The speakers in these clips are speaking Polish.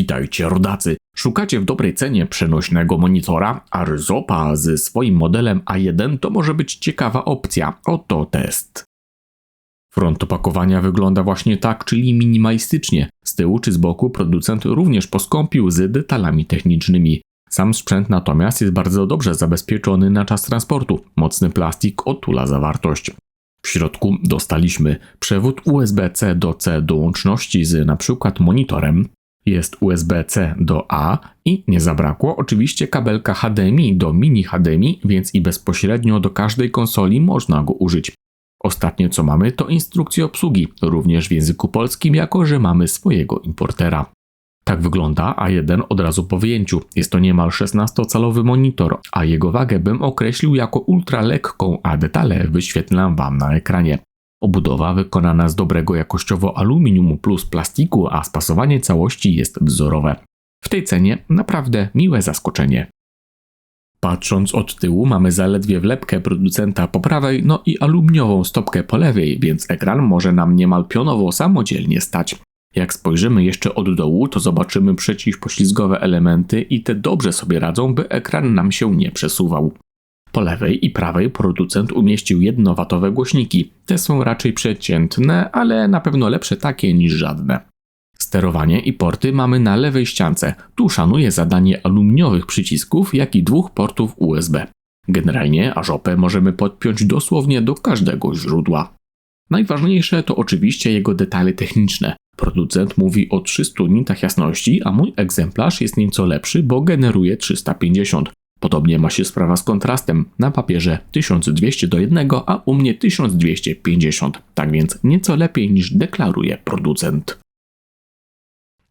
Witajcie rodacy! Szukacie w dobrej cenie przenośnego monitora, a Rzopa ze swoim modelem A1 to może być ciekawa opcja. Oto test. Front opakowania wygląda właśnie tak, czyli minimalistycznie. Z tyłu czy z boku producent również poskąpił z detalami technicznymi. Sam sprzęt natomiast jest bardzo dobrze zabezpieczony na czas transportu. Mocny plastik otula zawartość. W środku dostaliśmy przewód USB-C do C do łączności z np. monitorem, jest USB-C do A i nie zabrakło oczywiście kabelka HDMI do mini HDMI, więc i bezpośrednio do każdej konsoli można go użyć. Ostatnie co mamy to instrukcje obsługi, również w języku polskim, jako że mamy swojego importera. Tak wygląda A1 od razu po wyjęciu. Jest to niemal 16-calowy monitor, a jego wagę bym określił jako ultra lekką, a detale wyświetlam Wam na ekranie. Obudowa wykonana z dobrego jakościowo aluminium plus plastiku, a spasowanie całości jest wzorowe. W tej cenie naprawdę miłe zaskoczenie. Patrząc od tyłu mamy zaledwie wlepkę producenta po prawej, no i aluminiową stopkę po lewej, więc ekran może nam niemal pionowo samodzielnie stać. Jak spojrzymy jeszcze od dołu, to zobaczymy przeciwpoślizgowe elementy i te dobrze sobie radzą, by ekran nam się nie przesuwał. Po lewej i prawej producent umieścił jednowatowe głośniki. Te są raczej przeciętne, ale na pewno lepsze takie niż żadne. Sterowanie i porty mamy na lewej ściance. Tu szanuje zadanie aluminiowych przycisków, jak i dwóch portów USB. Generalnie ażopę możemy podpiąć dosłownie do każdego źródła. Najważniejsze to oczywiście jego detale techniczne. Producent mówi o 300 nitach jasności, a mój egzemplarz jest nieco lepszy, bo generuje 350. Podobnie ma się sprawa z kontrastem. Na papierze 1200 do 1, a u mnie 1250. Tak więc nieco lepiej niż deklaruje producent.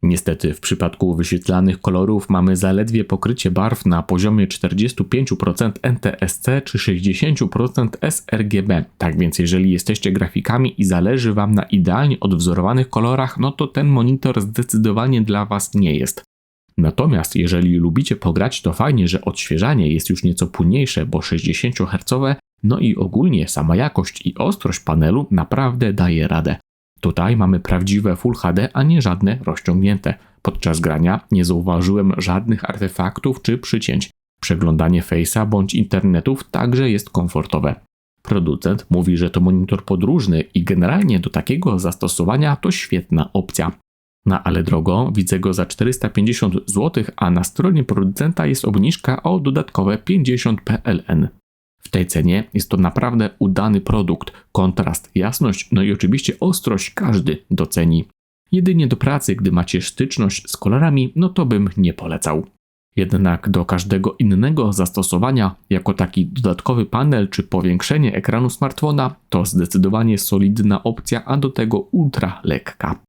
Niestety w przypadku wyświetlanych kolorów mamy zaledwie pokrycie barw na poziomie 45% NTSC czy 60% sRGB. Tak więc jeżeli jesteście grafikami i zależy Wam na idealnie odwzorowanych kolorach, no to ten monitor zdecydowanie dla Was nie jest. Natomiast jeżeli lubicie pograć, to fajnie, że odświeżanie jest już nieco płynniejsze, bo 60 Hz, no i ogólnie sama jakość i ostrość panelu naprawdę daje radę. Tutaj mamy prawdziwe Full HD, a nie żadne rozciągnięte. Podczas grania nie zauważyłem żadnych artefaktów czy przycięć. Przeglądanie Face'a bądź internetów także jest komfortowe. Producent mówi, że to monitor podróżny i generalnie do takiego zastosowania to świetna opcja. Na ale drogo widzę go za 450 zł, a na stronie producenta jest obniżka o dodatkowe 50 PLN. W tej cenie jest to naprawdę udany produkt. Kontrast, jasność, no i oczywiście ostrość każdy doceni. Jedynie do pracy, gdy macie styczność z kolorami, no to bym nie polecał. Jednak do każdego innego zastosowania, jako taki dodatkowy panel czy powiększenie ekranu smartfona, to zdecydowanie solidna opcja, a do tego ultra lekka.